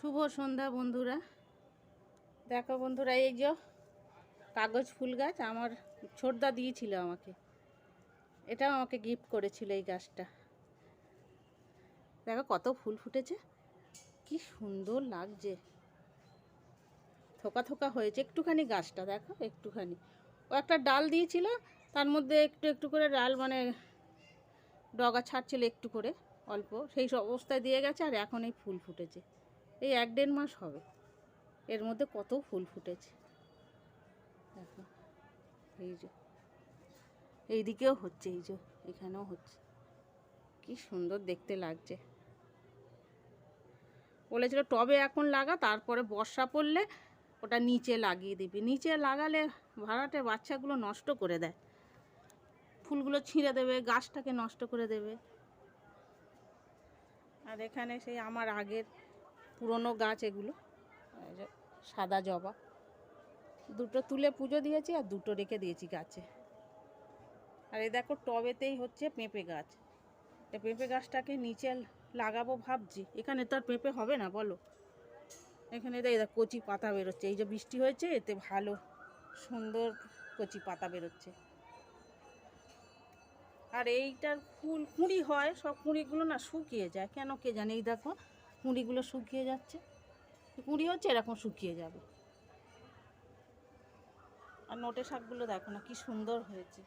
শুভ সন্ধ্যা বন্ধুরা। দেখো বন্ধুরা, এই যে কাগজ ফুল গাছ আমার ছোটদা দিয়েছিল আমাকে। এটাও আমাকে গিফট করেছিল এই গাছটা। দেখো কত ফুল ফুটেছে। কি সুন্দর লাগছে। থোকা থোকা হয়েছে। একটুখানি গাছটা দেখো, একটুখানি। ও একটা ডাল দিয়েছিল, তার মধ্যে একটু একটু করে ডাল মানে ডগা ছাড়ছিল একটু করে, অল্প। সেই অবস্থায় দিয়ে গেছে আর এখন এই ফুল ফুটেছে। এই এক দেড় মাস হবে। এর মধ্যে কত ফুল ফুটেছে। দেখো, এই যে, এইদিকেও হচ্ছে, এই যে, এখানেও হচ্ছে। কি সুন্দর দেখতে লাগছে। বলেছিল, টবে এখন লাগা, তারপরে বর্ষা পড়লে ওটা নিচে লাগিয়ে দিবি। নিচে লাগালে ভাড়াটে বাচ্চাগুলো নষ্ট করে দেয়। ফুলগুলো ছিঁড়ে দেবে, গাছটাকে নষ্ট করে দেবে। আর এখানে সেই আমার আগের পুরনো গাছ এগুলো সাদা জবা। দুটো তুলে পুজো দিয়েছি আর দুটো রেখে দিয়েছি গাছে। আর এই দেখো টবেতেই হচ্ছে পেঁপে গাছ। এই পেঁপে গাছটাকে নিচে লাগাবো ভাবছি। এখানে তো আর পেঁপে হবে না, বলো? এখানে দেখ কচি পাতা বেরোচ্ছে। এই যে বৃষ্টি হয়েছে, এতে ভালো, সুন্দর কচি পাতা বেরোচ্ছে। আর এইটার ফুল, কুঁড়ি হয়, সব কুঁড়িগুলো না শুকিয়ে যায়। কেন কে জানে? এই দেখো কুঁড়িগুলো শুকিয়ে যাচ্ছে। কুঁড়ি হচ্ছে এরকম শুকিয়ে যাবে। আর নোটে শাকগুলো দেখো না, কি সুন্দর হয়েছে।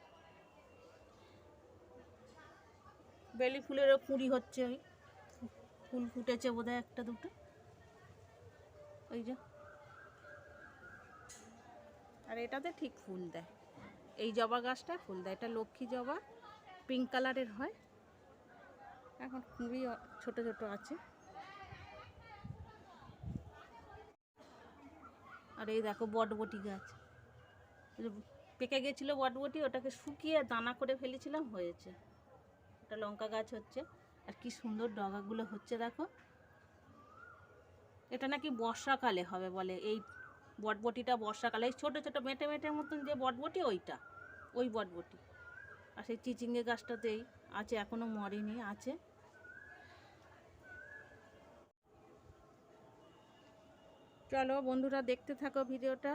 বেলি ফুলেরও কুঁড়ি হচ্ছে ওই। ফুল ফুটেছে বোধহয় একটা দুটো। ওই যে। আর এটাতে ঠিক ফুল দেয়। এই জবা গাছটা ফুল দেয়। এটা লক্ষ্মী জবা, পিঙ্ক কালারের হয়। এখন খুবই ছোট ছোট আছে। আর এই দেখো বটবটি গাছ। পেকে গেছিল বটবটি, ওটাকে শুকিয়ে দানা করে ফেলেছিলাম, হয়েছে। ওটা লঙ্কা গাছ হচ্ছে। আর কি সুন্দর ডগাগুলো হচ্ছে, দেখো। এটা নাকি বর্ষাকালে হবে বলে, এই বটবটিটা বর্ষাকালে, এই ছোটো ছোটো মেটে মেটের মতন যে বটবটি, ওইটা, ওই বটবটি। আর সেই চিচিঙ্গে গাছটাতেই আছে এখনও মরেনি, আছে। চলো বন্ধুরা দেখতে থাকো ভিডিওটা।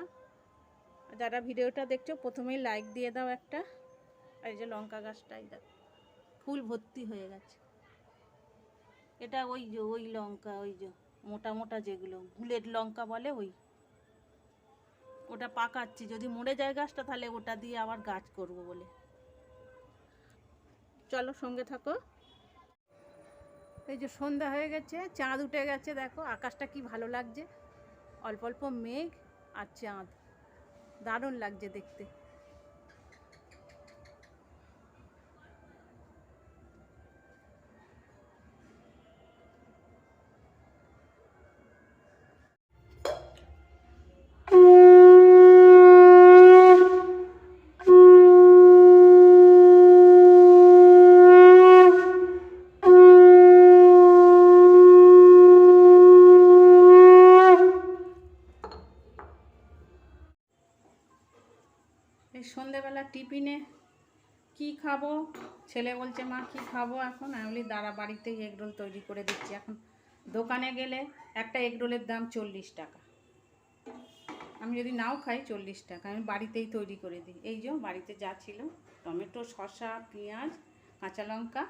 যারা ভিডিওটা দেখছ, প্রথমেই লাইক দিয়ে দাও একটা। আর এই যে লঙ্কা গাছটাই দেখো, ফুল ভর্তি হয়ে গেছে। এটা ওই যে, ওই লঙ্কা, ওই যে, মোটা মোটা যেগুলো বুলেট লঙ্কা বলে ওই। ওটা পাকাচ্ছি। যদি মরে যায় গাছটা, তাহলে ওটা দিয়ে আবার গাছ করব বলে। চলো সঙ্গে থাকো। এই যে সন্ধ্যা হয়ে গেছে, চাঁদ উঠে গেছে, দেখো, আকাশটা কি ভালো লাগছে। অল্প অল্প মেঘ আর চাঁদ। দারুণ লাগছে দেখতে। সন্ধেবেলা টিফিনে কি খাব? ছেলে বলছে, মা, কি খাব এখন? আমি বলি, দাঁড়া বাড়িতেই এগরোল তৈরি করে দিচ্ছি এখন। দোকানে গেলে একটা এগরোলের দাম চল্লিশ টাকা। আমি যদি নাও খাই, চল্লিশ টাকা। আমি বাড়িতেই তৈরি করে দিই। এই যে, বাড়িতে যা ছিল, টমেটো, শসা, পেঁয়াজ, কাঁচা লঙ্কা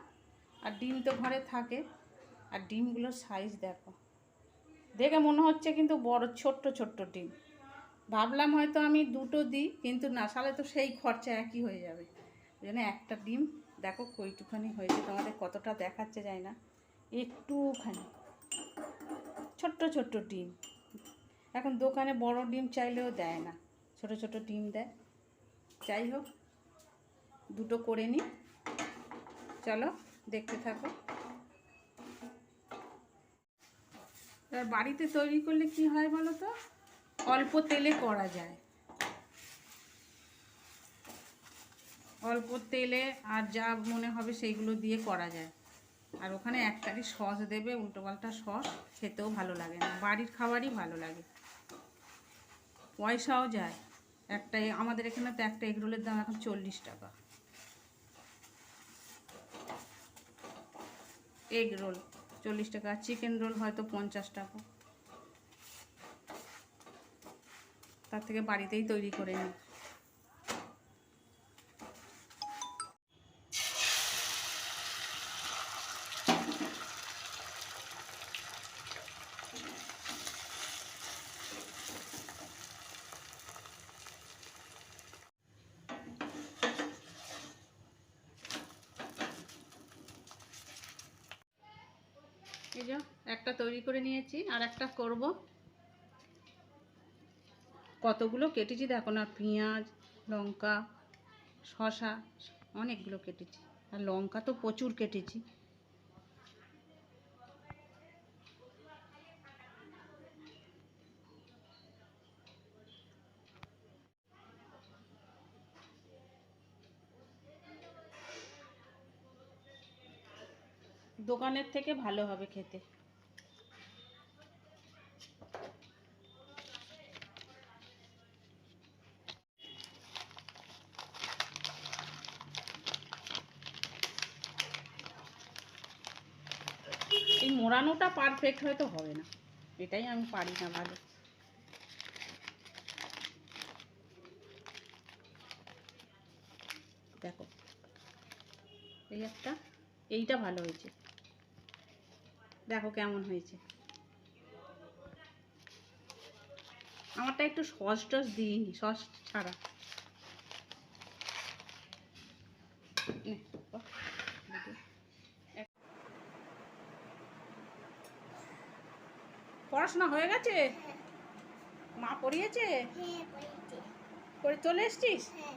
আর ডিম তো ঘরে থাকে। আর ডিমগুলোর সাইজ দেখো। দেখে মনে হচ্ছে কিন্তু বড়, ছোট্ট ছোট্ট ডিম। ভাবলাম হয়তো আমি দুটো দিই, কিন্তু না, সালে তো সেই খরচা একই হয়ে যাবে। ওই জন্য একটা ডিম, দেখো কইটুখানি হয়েছে তোমাদের কতটা দেখাচ্ছে যায় না। একটুখানি, ছোট্ট ছোট্ট ডিম। এখন দোকানে বড় ডিম চাইলেও দেয় না, ছোট ছোট ডিম দেয়। যাই হোক, দুটো করে নিই চলো, দেখতে থাকো। বাড়িতে তৈরি করলে কি হয় বলো তো? অল্প তেলে করা যায়। অল্প তেলে আর যা মনে হবে সেইগুলো দিয়ে করা যায়। আর ওখানে একটারই সস দেবে উল্টোপাল্টা সস, খেতেও ভালো লাগে না। বাড়ির খাবারই ভালো লাগে। পয়সাও যায়। একটা আমাদের এখানে তো একটা এগরোলের দাম এখন চল্লিশ টাকা। এগ রোল, চল্লিশ টাকা। চিকেন রোল হয়তো পঞ্চাশ টাকা। তার থেকে বাড়িতেই তৈরি করে নিই। এই যে একটা তৈরি করে নিয়েছি, আর একটা করব। কতগুলো কেটেছি দেখো না, পেঁয়াজ, লঙ্কা, শসা, অনেকগুলো কেটেছি। আর লঙ্কা তো প্রচুর কেটেছি। দোকানের থেকে ভালো হবে খেতে। পারফেক্ট হয়তো হবে না। এটাই আমি পারি না ভালো। দেখো, এই একটা, এইটা ভালো হয়েছে। দেখো কেমন হয়েছে। আমারটা একটু সস টস দিইনি, সস ছাড়া নে, বাহ, দুটো। এক- পড়াশোনা হয়ে গেছে? মা পড়িয়েছে? হ্যাঁ করে চলে এসছিস? হ্যাঁ।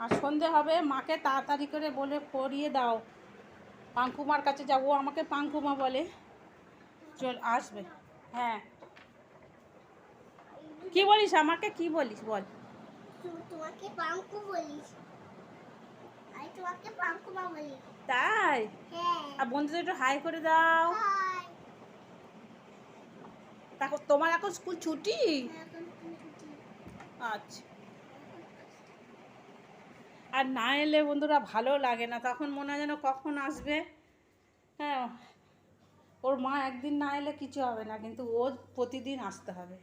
আর সন্ধে হবে মাকে তাড়াতাড়ি করে বলে পড়িয়ে দাও। পাঙ্কুমার কাছে যাব আমাকে পাঙ্কুমা বলে। চল আসবে। হ্যাঁ। কি বলিস আমাকে? কি বলিস বল? তোমাকে পাঙ্কু বলিস। তোমাকে পাঙ্কু মা বলি তাই? হ্যাঁ। আর বন্ধুদের একটু হাই করে দাও। দেখো তোমার এখন স্কুল ছুটি? ছুটি। আচ্ছা। আর না এলে বন্ধুরা ভালো লাগে না তখন মনে হয় যেন কখন আসবে। হ্যাঁ ওর মা একদিন না এলে কিছু হবে না কিন্তু ও প্রতিদিন আসতে হবে।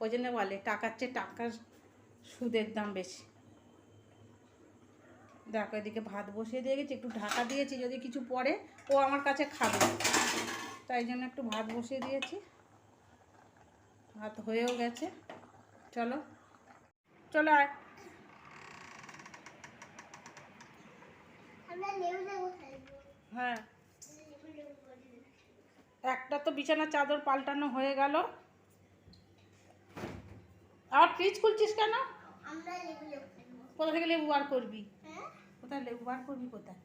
ওই জন্য বলে টাকার চেয়ে টাকার সুদের দাম বেশি। দেখো এদিকে ভাত বসিয়ে দিয়ে গেছি একটু ঢাকা দিয়েছি যদি কিছু পরে ও আমার কাছে খাবে। তাই জন্য একটু ভাত বসিয়ে দিয়েছি। ভাত হয়েও গেছে। চলো। চলো আয়। হ্যাঁ। একটা তো বিছানার চাদর পাল্টানো হয়ে গেল। আবার ফ্রিজ খুলছিস কেন? কোথা থেকে লেবু বার করবি? কোথায় লেবু বার করবি কোথায়?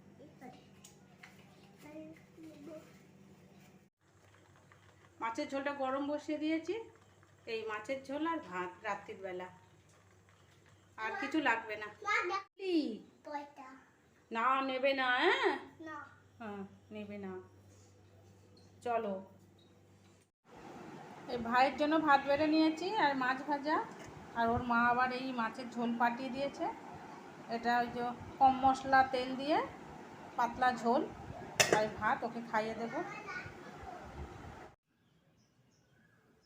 মাছের ঝোলটা গরম বসিয়ে দিয়েছি। এই মাছের ঝোল আর ভাত রাত্রির বেলা। আর কিছু লাগবে না। না নেবে না হ্যাঁ? না। হ্যাঁ নেবে না। চলো। এই ভাইয়ের জন্য ভাত বেড়ে নিয়েছি আর মাছ ভাজা। আর ওর মা আবার এই মাছের ঝোল পাঠিয়ে দিয়েছে। এটা ওই যে কম মশলা, তেল দিয়ে পাতলা ঝোল আর ভাত ওকে খাইয়ে দেব।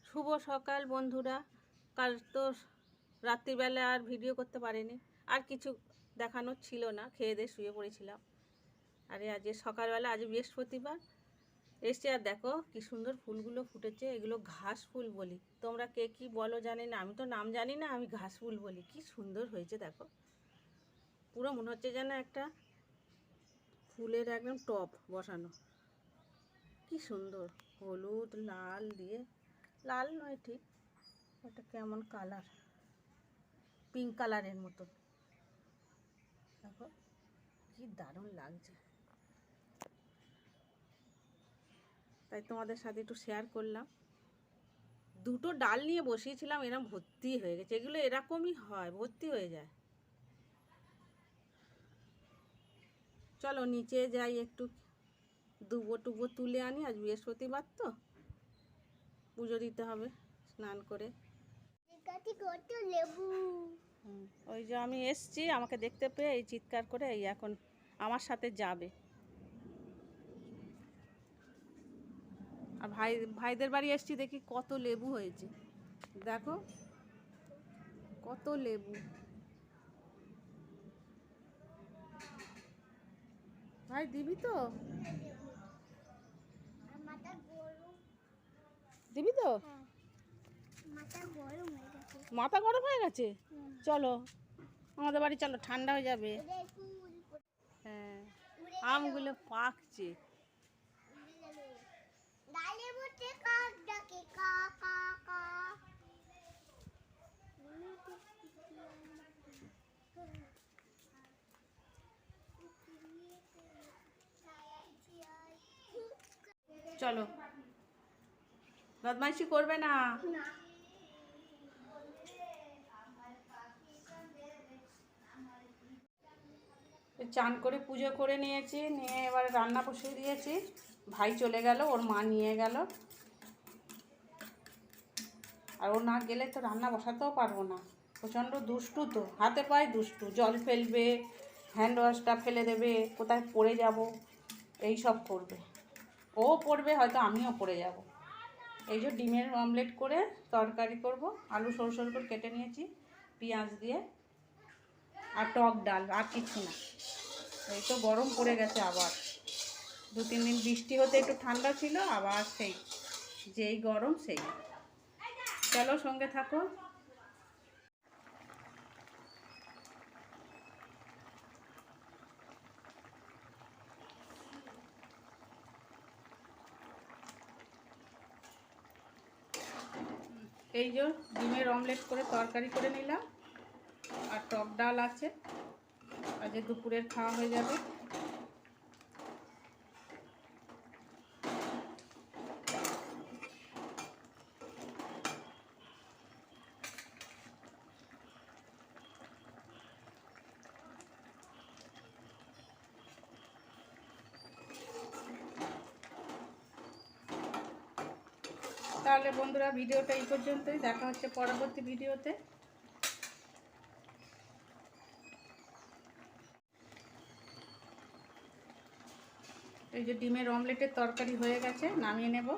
শুভ সকাল বন্ধুরা। কাল তো রাত্রিবেলা আর ভিডিও করতে পারিনি। আর কিছু দেখানোর ছিল না, খেয়ে দিয়ে শুয়ে পড়েছিলাম। আরে আজকে সকালবেলা, আজ বৃহস্পতিবার। এসছে আর দেখো কি সুন্দর ফুলগুলো ফুটেছে, এগুলো ঘাস ফুল বলি। তোমরা কে কি বলো জানি না, আমি তো নাম জানি না, আমি ঘাস ফুল বলি। কি সুন্দর হয়েছে দেখো। পুরো মনে হচ্ছে যেন একটা ফুলের একদম টপ বসানো। কি সুন্দর, হলুদ, লাল দিয়ে, লাল নয় ঠিক, একটা কেমন কালার পিঙ্ক কালারের মতো। দেখো, কি দারুণ লাগছে। তাই তোমাদের সাথে একটু শেয়ার করলাম। দুটো ডাল নিয়ে বসিয়েছিলাম এরকম ভর্তি হয়ে গেছে। এগুলো এরকমই হয়, ভর্তি হয়ে যায়। চলো নিচে যাই একটু দুবো টুবো তুলে আনি আজ বৃহস্পতিবার তো। পুজো দিতে হবে স্নান করে। লেবু। ওই যে আমি এসছি আমাকে দেখতে পেয়ে এই চিৎকার করে এই এখন আমার সাথে যাবে। আর ভাই ভাইদের বাড়ি এসছি দেখি কত লেবু হয়েছে। দেখো কত লেবু। ভাই দিবি তো? দিবি তো? হ্যাঁ। মাথা গরম হয়ে গেছে। চলো আমাদের বাড়ি চলো ঠান্ডা হয়ে যাবে। হ্যাঁ আমগুলো পাকছে। ডালে বসে কাক ডাকে কা কা কা চলো। বদমাইশি করবে না। চান করে পুজো করে নিয়েছি, নিয়ে এবার রান্না বসিয়ে দিয়েছি। ভাই চলে গেল, ওর মা নিয়ে গেল। আর ও না গেলে তো রান্না বসাতেও পারব না। প্রচণ্ড দুষ্টু তো, হাতে পায়ে দুষ্টু। জল ফেলবে হ্যান্ড ওয়াশটা ফেলে দেবে, কোথায় পড়ে যাব, এই সব করবে। ও পড়বে, হয়তো আমিও পড়ে যাব। এই যে ডিমের অমলেট করে তরকারি করব, আলু সরু সরু করে কেটে নিয়েছি, পেঁয়াজ দিয়ে, আর টক ডাল, আর কিছু না। এই তো গরম পড়ে গেছে আবার। দু তিন দিন বৃষ্টি হতে একটু ঠান্ডা ছিল, আবার সেই, যেই গরম সেই। চলো সঙ্গে থাকো। এই যে ডিমের অমলেট করে তরকারি করে নিলাম। আর টক ডাল আছে। আজকে দুপুরের খাওয়া হয়ে যাবে। তাহলে বন্ধুরা ভিডিওটা এই পর্যন্তই। দেখা হচ্ছে পরবর্তী ভিডিওতে। এই যে ডিমের অমলেটের তরকারি হয়ে গেছে, নামিয়ে নেব।